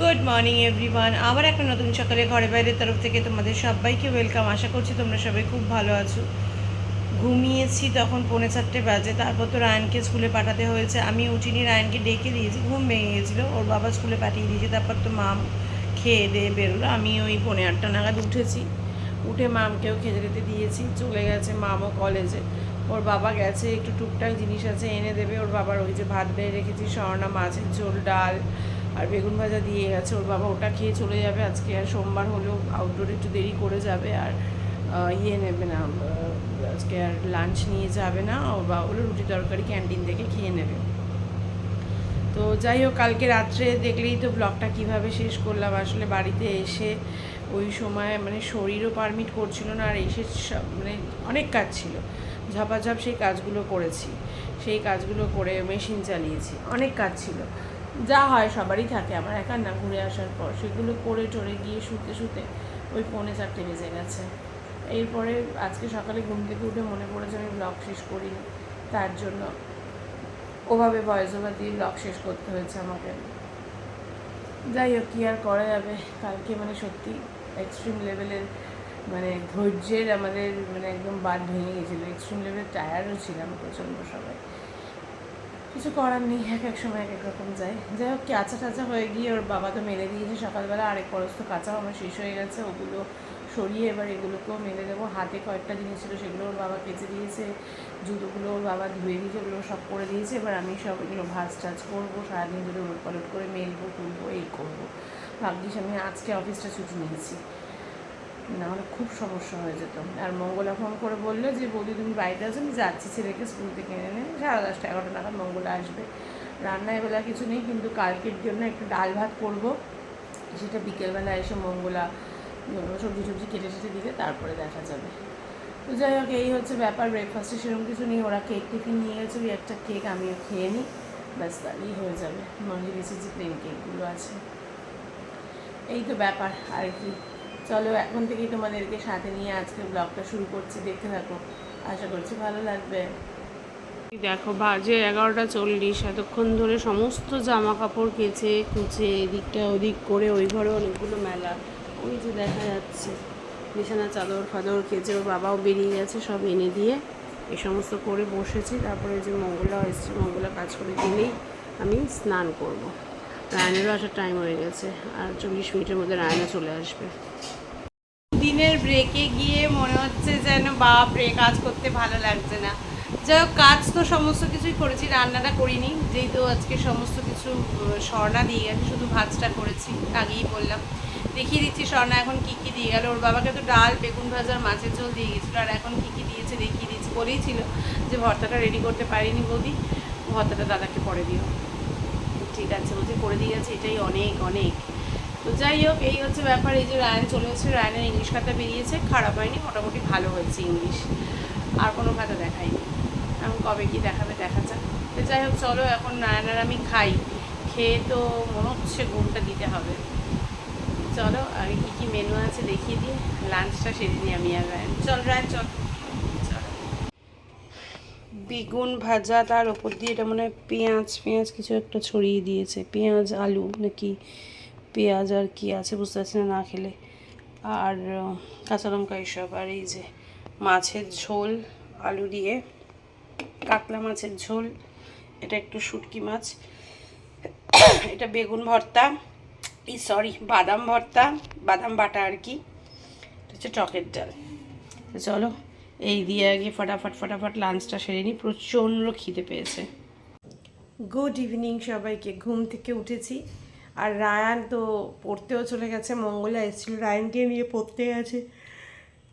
Good morning everyone আবার একটা নতুন সকালে ঘরে বাইরের তরফ থেকে তোমাদের সবাইকে ওয়েলকাম আশা করছি তোমরা সবাই খুব ভালো আছো। ঘুমিয়েছি তখন পৌনে চারটে বাজে। তারপর তো রায়নকে স্কুলে পাঠাতে হয়েছে। আমি উঠিনি, রায়নকে ডেকে দিয়েছি। ঘুম ভেঙে গেছিল। ওর বাবা স্কুলে পাঠিয়ে দিয়েছে। তারপর তো মাম খেয়ে দিয়ে বেরোলো। আমি ওই পৌনে আটটা নাগাদ উঠেছি। উঠে মামকেও খেতে দিতে দিয়েছি। চলে গেছে মামও কলেজে ওর বাবা গেছে। একটু টুকটাক জিনিস আছে এনে দেবে। ওর বাবার ওই যে ভাত বেড়ে রেখেছি স্বর্ণা মাছের ঝোল, ডাল। আর বেগুন ভাজা দিয়ে গেছে। ওর বাবা ওটা খেয়ে চলে যাবে আজকে আর সোমবার হলেও আউটডোরে একটু দেরি করে যাবে আর ইয়ে নেবে না আজকে আর লাঞ্চ নিয়ে যাবে না। ওর বাবা হলো রুটি তরকারি ক্যান্টিন থেকে খেয়ে নেবে। তো যাই হোক, কালকে রাত্রে দেখলেই তো ব্লগটা কীভাবে শেষ করলাম। আসলে বাড়িতে এসে ওই সময় মানে শরীরও পারমিট করছিল না আর এসে মানে অনেক কাজ ছিল। ঝপাঝপ সেই কাজগুলো করেছি। সেই কাজগুলো করে মেশিন চালিয়েছি। অনেক কাজ ছিল। যা হয় সবারই থাকে, আমার একার না ঘুরে আসার পর। সেগুলো করে টরে গিয়ে শুতে শুতে ওই পৌনে চারটে বেজে গেছে। এরপরে আজকে সকালে ঘুম থেকে উঠে মনে পড়েছে আমি ব্লগ শেষ করিনি। তার জন্য ওভাবে ভয়েস ওভার দিয়ে ব্লগ শেষ করতে হয়েছে আমাকে। যাই হোক, কী আর করা যাবে? কালকে মানে সত্যি এক্সট্রিম লেভেলের মানে ধৈর্যের আমাদের মানে একদম বাদ ভেঙে গেছিল। এক্সট্রিম লেভেলের টায়ারও ছিলাম প্রচণ্ড সবাই। কিছু করার নেই, এক এক সময় এক এক রকম যায়। যাই হোক, কাঁচা টাচা হয়ে গিয়ে ওর বাবা তো মেলে দিয়েছে সকালবেলা, আরেক পরস্ত কাঁচাও আমার শেষ হয়ে গেছে, ওগুলো সরিয়ে এবার এগুলোকেও মেলে দেবো। হাতে কয়েকটা জিনিস ছিল, সেগুলো ওর বাবা কেচে দিয়েছে, জুতোগুলো ওর বাবা ধুয়ে দিয়েছে, ওগুলো সব করে দিয়েছে। এবার আমি সব এগুলো ভাজ টাজ করব, সারাদিন ধরে উলট পালট করে মেলবো, তুলবো, এই করব। ভাগ্যিস আমি আজকে অফিসটা ছুটি নিয়েছি। না হলে খুব সমস্যা হয়ে যেত। আর মঙ্গলা ফোন করে বলল যে, বৌদি, তুমি বাড়িতে আছো? আমি যাচ্ছি ছেলেকে স্কুল থেকে এনে সাড়ে দশটা এগারোটা নাগাদ মঙ্গলা আসবে। রান্নায় বেলা কিছু নেই, কিন্তু কালকের জন্য একটু ডাল ভাত করব। সেটা বিকেলবেলা এসে মঙ্গলা সবজি টবজি কেটে টেটে দিলে তারপরে দেখা যাবে। তো যাই হোক, এই হচ্ছে ব্যাপার। ব্রেকফাস্টে সেরকম কিছু নেই। ওরা কেক টিফিন নিয়ে গেছে। ওই একটা কেক আমিও খেয়ে নিই। ব্যাস, তাহলেই হয়ে যাবে। মঞ্জুর এসে যে প্লেন কেকগুলো আছে। এই তো ব্যাপার, আর কি। চলো, এখন থেকেই তোমাদেরকে সাথে নিয়ে আজকে ব্লগটা শুরু করছি। দেখতে থাকো। আশা করছি ভালো লাগবে। দেখো, বাজে এগারোটা চল্লিশ। এতক্ষণ ধরে সমস্ত জামা কাপড় কেচে কুচে এদিকটা ওদিক করে ওই ঘরে অনেকগুলো মেলা। ওই যে দেখা যাচ্ছে, বিছানা, চাদর ফাদর কেচে ওর বাবাও বেরিয়ে গেছে, সব এনে দিয়ে এই সমস্ত করে বসেছি। তারপরে যে মঙ্গলা এসছে, মঙ্গলা কাজ করে দিলেই আমি স্নান করব। রায়নেরও আসার টাইম হয়ে গেছে, আর চল্লিশ মিনিটের মধ্যে রায়না চলে আসবে। দিনের ব্রেকে গিয়ে মনে হচ্ছে যেন, বাপ রে, কাজ করতে ভালো লাগছে না। যাই হোক কাজ তো সমস্ত কিছুই করেছি, রান্নাটা করিনি, যেহেতু আজকে সমস্ত কিছু স্বর্ণা দিয়ে গেছে, শুধু ভাজটা করেছি, আগেই বললাম। দেখিয়ে দিচ্ছি স্বর্ণা এখন কী কী দিয়ে গেল। ওর বাবাকে তো ডাল, বেগুন ভাজার মাছের ঝোল দিয়ে গেছিল, আর এখন কী কী দিয়েছে দেখিয়ে দিচ্ছি। বলেই ছিল যে, ভর্তাটা রেডি করতে পারিনি বৌদি। ভর্তাটা দাদাকে পরে দিও। ঠিক আছে বলছি করে দিয়ে গেছে এটাই অনেক অনেক। তো যাই হোক, এই হচ্ছে ব্যাপার, এই যে রায়ন চলে এসেছে, রায়নের ইংলিশ খাতা বেরিয়েছে, খারাপ হয়নি, মোটামুটি ভালো হয়েছে ইংলিশ আর কোনো খাতা দেখায়নি। এখন কবে কি দেখাবে, দেখা যাক। তো যাই হোক, চলো এখন রায়নার আমি খাই। খেয়ে তো মনে হচ্ছে ঘুমটা দিতে হবে। চলো, আগে কী কী মেনু আছে দেখিয়ে দিই। লাঞ্চটা সেরে নিই আমি আর রায়ন। চল রায়ন, চল। বেগুন ভাজা, তার ওপর দিয়ে এটা মনে হয় পেঁয়াজ পেঁয়াজ কিছু একটা ছড়িয়ে দিয়েছে। পেঁয়াজ, আলু, নাকি পেঁয়াজ আর কি আছে বুঝতে পারছি না না খেলে। আর কাঁচা লঙ্কা এইসব আর এই যে মাছের ঝোল, আলু দিয়ে। কাতলা মাছের ঝোল, এটা একটু শুটকি মাছ। এটা বেগুন ভর্তা, এই সরি, বাদাম ভর্তা, বাদাম বাটা আর কি। এটা হচ্ছে টকের ডাল। চলো এই দিয়ে আগে ফটাফট ফটাফট লাঞ্চটা সেরে নিই। প্রচণ্ড খিদে পেয়েছে। গুড ইভিনিং সবাইকে, ঘুম থেকে উঠেছি। আর রায়ান তো পড়তেও চলে গেছে, মঙ্গলা এসেছিল, রায়ানকে নিয়ে পড়তে গেছে।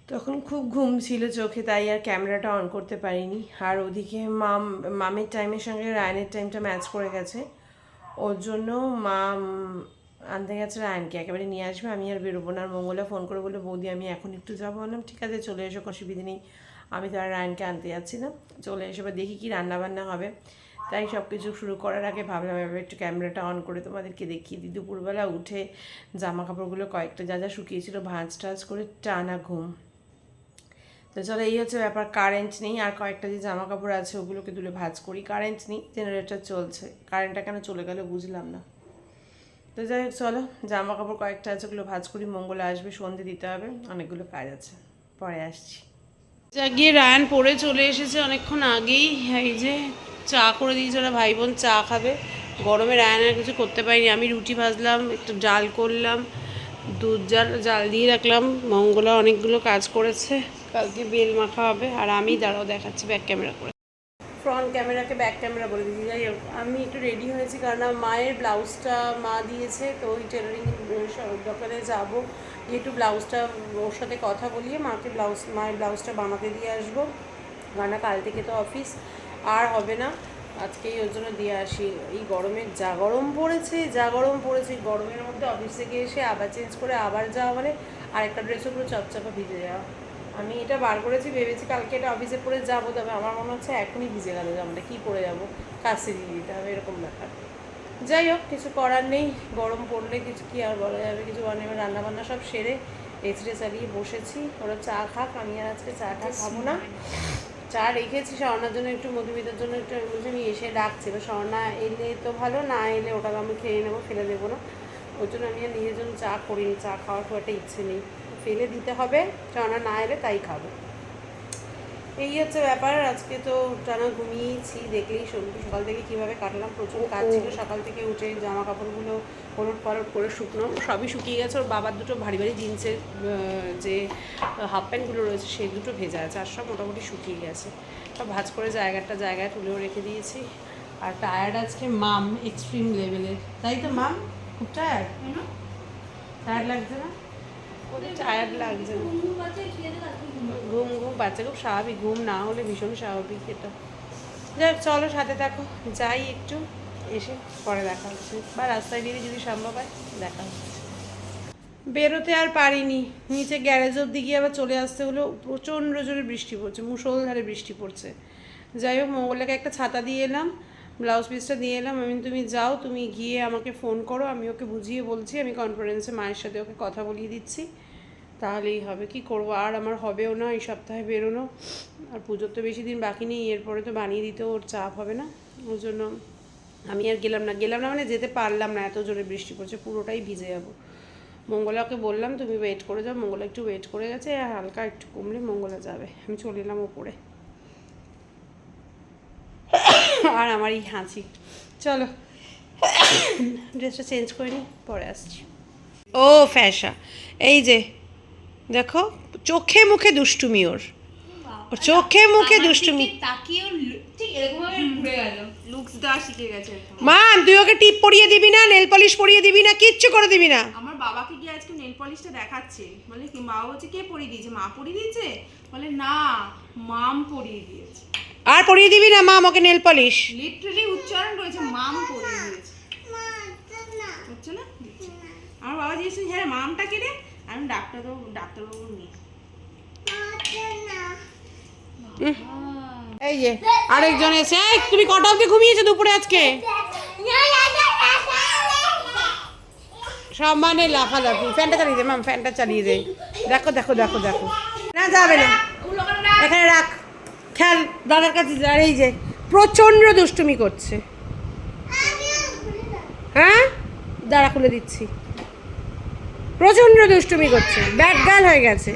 তখন খুব ঘুম ছিল চোখে, তাই আর ক্যামেরাটা অন করতে পারিনি। আর ওদিকে মাম, মামের টাইমের সঙ্গে রায়ানের টাইমটা ম্যাচ করে গেছে। ওর জন্য মাম আনতে গেছে রায়ানকে একেবারে নিয়ে আসবে। আমি আর বেরোবো না। আর মঙ্গলা ফোন করে বলে বৌদি, আমি এখন একটু যাব। বললাম, ঠিক আছে, চলে এসো অসুবিধে নেই। আমি তো আর রায়নকে আনতে যাচ্ছি না। চলে এসে, এবার দেখি কি রান্না বান্না হবে। তাই সব কিছু শুরু করার আগে ভাবলাম, এবার একটু ক্যামেরাটা অন করে তোমাদেরকে দেখিয়ে দিই। দুপুরবেলা উঠে জামা কাপড়গুলো কয়েকটা যা যা শুকিয়েছিল, ভাঁজ টাজ করে টানা ঘুম। তো চলো, এই হচ্ছে ব্যাপার, কারেন্ট নেই। আর কয়েকটা যে জামা কাপড় আছে, ওগুলোকে তুলে ভাঁজ করি। কারেন্ট নেই জেনারেটর চলছে। কারেন্টটা কেন চলে গেল বুঝলাম না। তো যাই হোক, চলো জামা কাপড় কয়েকটা আছে, ওগুলো ভাজ করি, মঙ্গলে আসবে, সন্ধে দিতে হবে, অনেকগুলো কাজ আছে, পরে আসছি। যা গিয়ে রায়ন পরে চলে এসেছে অনেকক্ষণ আগেই, এই যে চা করে দিয়েছে ওরা ভাই বোন চা খাবে। গরমে রায়নের কিছু করতে পারিনি, আমি রুটি ভাজলাম, একটু ডাল করলাম, দুধ জাল জাল দিয়ে রাখলাম, মঙ্গলা অনেকগুলো কাজ করেছে, কালকে বেল মাখা হবে, আর আমি দাঁড়াও দেখাচ্ছি ব্যাক ক্যামেরা করে। ক্যামেরাকে ব্যাক ক্যামেরা বলে দিচ্ছি যাই হোক, আমি একটু রেডি হয়েছি কারণ মায়ের ব্লাউজটা মা দিয়েছে, তো ওই টেলারিং দোকানে যাব। একটু ব্লাউজটা ওর সাথে কথা বলিয়ে মাকে ব্লাউজ, মায়ের ব্লাউজটা বানাতে দিয়ে আসব। কারণ কাল থেকে তো অফিস আর হবে না। আজকেই ওর জন্য দিয়ে আসি। এই গরমে যা গরম পড়েছে, যা গরম পড়েছে গরমের মধ্যে অফিস থেকে এসে আবার চেঞ্জ করে আবার যাওয়া মানে আরেকটা ড্রেসও পুরো চপচপা ভিজে যাওয়া। আমি এটা বার করেছি, ভেবেছি কালকে এটা অফিসে পরে যাব, তবে আমার মনে হচ্ছে এখনই ভিজে গেল জামাটা কী পরে যাব কাছে দিয়ে দিতে হবে, এরকম ব্যাপার। যাই হোক, কিছু করার নেই, গরম পড়লে কিছু কি আর বলা যাবে, কিছু রান্না বান্না সব সেরে এসরে চালিয়ে বসেছি, ওরা চা খাক, আমি আর আজকে চা চাটা খাব না। চা রেখেছি স্বর্ণার জন্য একটু, মধুমিতার জন্য একটু, আমি এসে ডাকছি, এবার স্বর্ণা এলে তো ভালো, না এলে ওটা আমি খেয়ে নেব, ফেলে দেবো না। ওই জন্য আমি আর নিজের জন্য চা করিনি চা খাওয়ার খুব একটা ইচ্ছে নেই। ফেলে দিতে হবে স্বর্ণা না এলে তাই খাব। এই হচ্ছে ব্যাপার আজকে তো টানা ঘুমিয়েছি দেখলেই শুনবি সকাল থেকে কীভাবে কাটলাম প্রচুর কাজ ছিল সকাল থেকে উঠে জামা কাপড়গুলো পলট পালট করে শুকনো সবই শুকিয়ে গেছে ওর বাবার দুটো ভারী ভারী জিন্সের যে হাফ প্যান্টগুলো রয়েছে সেই দুটো ভেজা আছে আর সব মোটামুটি শুকিয়ে গেছে। সব ভাজ করে জায়গাটা জায়গায় তুলেও রেখে দিয়েছি। আর টায়ার্ড আজকে মাম এক্সট্রিম লেভেলের তাই তো মাম? খুব টায়ার্ড টায়ার্ড লাগছে না? ঘুম ঘুম বাচ্চা খুব স্বাভাবিক। ঘুম না হলে ভীষণ স্বাভাবিক এটা। যাই চলো সাথে দেখো যাই একটু, এসে পরে দেখা হচ্ছে। বা রাস্তায় বেরিয়ে যদি সম্ভব হয়, দেখা হচ্ছে। বেরোতে আর পারিনি। নিচে গ্যারেজ অব্দি গিয়ে আবার চলে আসতে হলো। প্রচণ্ড জোরে বৃষ্টি পড়ছে, মুষলধারে বৃষ্টি পড়ছে। যাই হোক, মঙ্গলাকে একটা ছাতা দিয়ে এলাম। ব্লাউজ পিসটা দিয়ে এলাম। আমি তুমি যাও, তুমি গিয়ে আমাকে ফোন করো, আমি ওকে বুঝিয়ে বলছি, আমি কনফারেন্সে মায়ের সাথে ওকে কথা বলিয়ে দিচ্ছি। তাহলেই হবে। কি করব? আর আমার হবেও না, এই সপ্তাহে বেরোনো। আর পুজোর তো বেশি দিন বাকি নেই, এরপরে তো বানিয়ে দিতেও ওর চাপ হবে না। ওর জন্য আমি আর গেলাম না। গেলাম না মানে যেতে পারলাম না এত জোরে বৃষ্টি পড়ছে, পুরোটাই ভিজে যাব। মঙ্গলাকে বললাম, তুমি ওয়েট করে যাও, মঙ্গলা একটু ওয়েট করে গেছে, হালকা একটু কমলে মঙ্গলা যাবে। আমি চলে এলাম ওপরে। আর আমার এই হাঁচি চলো ড্রেসটা চেঞ্জ করে নিই পরে আসছি। ও ফ্যাশা এই যে দেখো চোখে মুখে দুষ্টুমি ওর। ওর চোখে মুখে দুষ্টুমি। তাকিয়েও লু- ঠিক এরকম ভাবে ঘুরে গেল। লুকস দেওয়া শিখে গেছে মা তুই ওকে টিপ পরিয়ে দিবি না নেল পলিশ পরিয়ে দিবি না কিচ্ছু করে দিবি না। আমার বাবাকে গিয়ে আজকে নেল পলিশটা দেখাচ্ছে। বলে কি মা বলছে কে পরিয়ে দিয়েছে? মা পরিয়ে দিয়েছে? বলে না মাম পরিয়ে দিয়েছে। আর পরিয়ে দিবি না মা আমাকে নেল পলিশ লিটারালি উচ্চারণ রয়েছে মাম পরিয়ে দিয়েছে। হচ্ছে না। আমার বাবা জিজ্ঞেস করছে, হ্যাঁ মামটা কে রে? আমি ডাক্তারবাবু ডাক্তারবাবুর মেয়ে। এই যে আরেকজন এসে তুমি কটা অবধি ঘুমিয়েছো দুপুরে আজকে? সব মানে লাফালাফি। ফ্যানটা চালিয়ে দে মাম ফ্যানটা চালিয়ে দে। দেখো দেখো দেখো দেখো। না যাবে না। এখানে রাখ। খেয়াল, দাদার কাছে আর এই যে, প্রচণ্ড দুষ্টুমি করছে। হ্যাঁ? দাঁড়া, খুলে দিচ্ছি। প্রচণ্ড দুষ্টুমি করছে ব্যাট গার্ল হয়ে গেছে।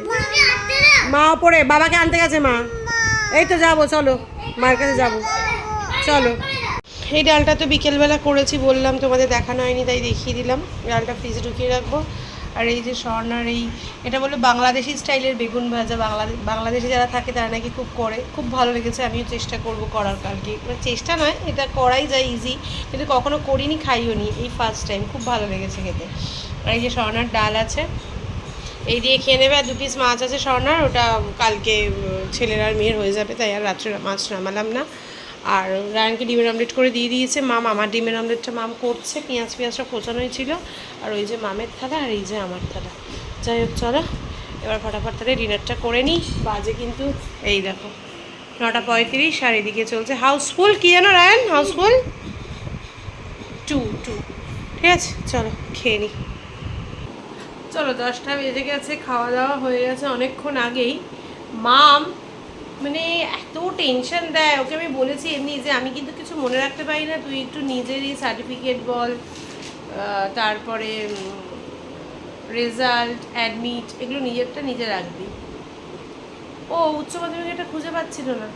মা ওপরে, বাবাকে আনতে গেছে মা। এই তো যাব, চলো, মায়ের কাছে যাব। চলো। এই ডালটা তো বিকেলবেলা করেছি, বললাম তোমাদের দেখানো হয়নি, তাই দেখিয়ে দিলাম। ডালটা ফ্রিজে ঢুকিয়ে রাখব। আর এই যে স্বর্ণার এই, এটা বলে বাংলাদেশি স্টাইলের বেগুন ভাজা বাংলাদেশ বাংলাদেশে যারা থাকে তারা নাকি খুব করে। খুব ভালো লেগেছে, আমিও চেষ্টা করব করার কালকে মানে চেষ্টা নয়, এটা করাই যায় ইজি কিন্তু কখনো করিনি, খাইও নি এই ফার্স্ট টাইম খুব ভালো লেগেছে খেতে। আর এই যে স্বর্ণার ডাল আছে, এই দিয়ে খেয়ে নেবে, আর দু পিস মাছ আছে স্বর্ণার, ওটা কালকে ছেলের আর মেয়ের হয়ে যাবে, তাই আর রাত্রে মাছ নামালাম না। আর রায়নকে ডিমের অমলেট করে দিয়ে দিয়েছে মাম, আমার ডিমের অমলেটটা মাম করছে, পেঁয়াজ পেঁয়াজ সব কোচানোই ছিল। আর ওই যে মামের থালা আর এই যে আমার থালা। যাই হোক, চলো, এবার ফটাফট তাহলে ডিনারটা করে নিই। বাজে কিন্তু, এই দেখো, নটা পঁয়ত্রিশ, আর এদিকে চলছে হাউসফুল। কী জানো রায়ন? হাউসফুল? Two two. ঠিক আছে, চলো, খেয়ে নিই। চলো, দশটা বেজে গেছে, খাওয়া দাওয়া হয়ে গেছে অনেকক্ষণ আগেই। মাম মানে এত টেনশন দেয়। ওকে আমি বলেছি এমনি যে আমি কিন্তু কিছু মনে রাখতে পারি না। তুই একটু নিজেরই সার্টিফিকেট বল তারপরে রেজাল্ট অ্যাডমিট এগুলো নিজেরটা নিজে রাখবি। ও, উচ্চ মাধ্যমিক এটা খুঁজে পাচ্ছিল না।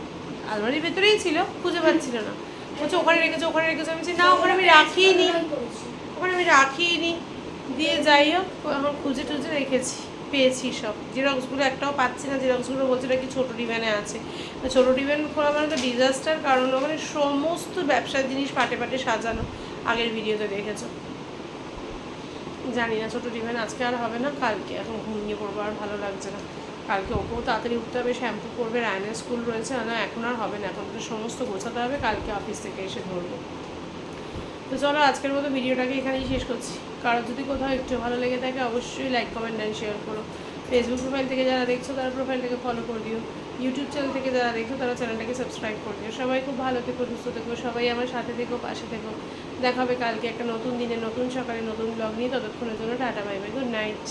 আলমারির ভেতরেই ছিল, খুঁজে পাচ্ছিল না। বলছে, ওখানে রেখেছে ওখানে রেখেছে। আমি না, ওখানে আমি রাখিনি। ওখানে আমি রাখিনি। দিয়ে যাই হোক এখন খুঁজে টুজে রেখেছি। পেয়েছি সব। জেরক্সগুলো একটাও পাচ্ছি না। জেরক্সগুলো বলছে নাকি ছোটো ডিভেনে আছে। তো ছোটো ডিভেন খোলা মানে তো ডিজাস্টার কারণ ওখানে সমস্ত ব্যবসার জিনিস পাটে পাটে সাজানো। আগের ভিডিওতে দেখেছ। জানি না, ছোটো ডিভেন আজকে আর হবে না, কালকে। এখন ঘুমিয়ে পড়ব আর ভালো লাগছে না। কালকে ওকেও তাড়াতাড়ি উঠতে হবে, শ্যাম্পু করবে, রায়নের স্কুল রয়েছে। না এখন আর হবে না। এখন তো সমস্ত গোছাতে হবে। কালকে অফিস থেকে এসে ধরবো। তো চলো আজকের মতো ভিডিওটাকে এখানেই শেষ করছি। কারোর যদি কোথাও একটু ভালো লেগে থাকে, অবশ্যই লাইক কমেন্ট অ্যান্ড শেয়ার করো। ফেসবুক প্রোফাইল থেকে যারা দেখছ, তারা প্রোফাইলটাকে ফলো করে দিও। ইউটিউব চ্যানেল থেকে যারা দেখছ, তারা চ্যানেলটাকে সাবস্ক্রাইব করে দিও। সবাই খুব ভালো থেকো, সুস্থ থেকো, সবাই আমার সাথে থেকো, পাশে থেকো। দেখাবে কালকে একটা নতুন দিনে, নতুন সকালে নতুন ব্লগ নিয়ে। ততক্ষণের জন্য tata bye bye good night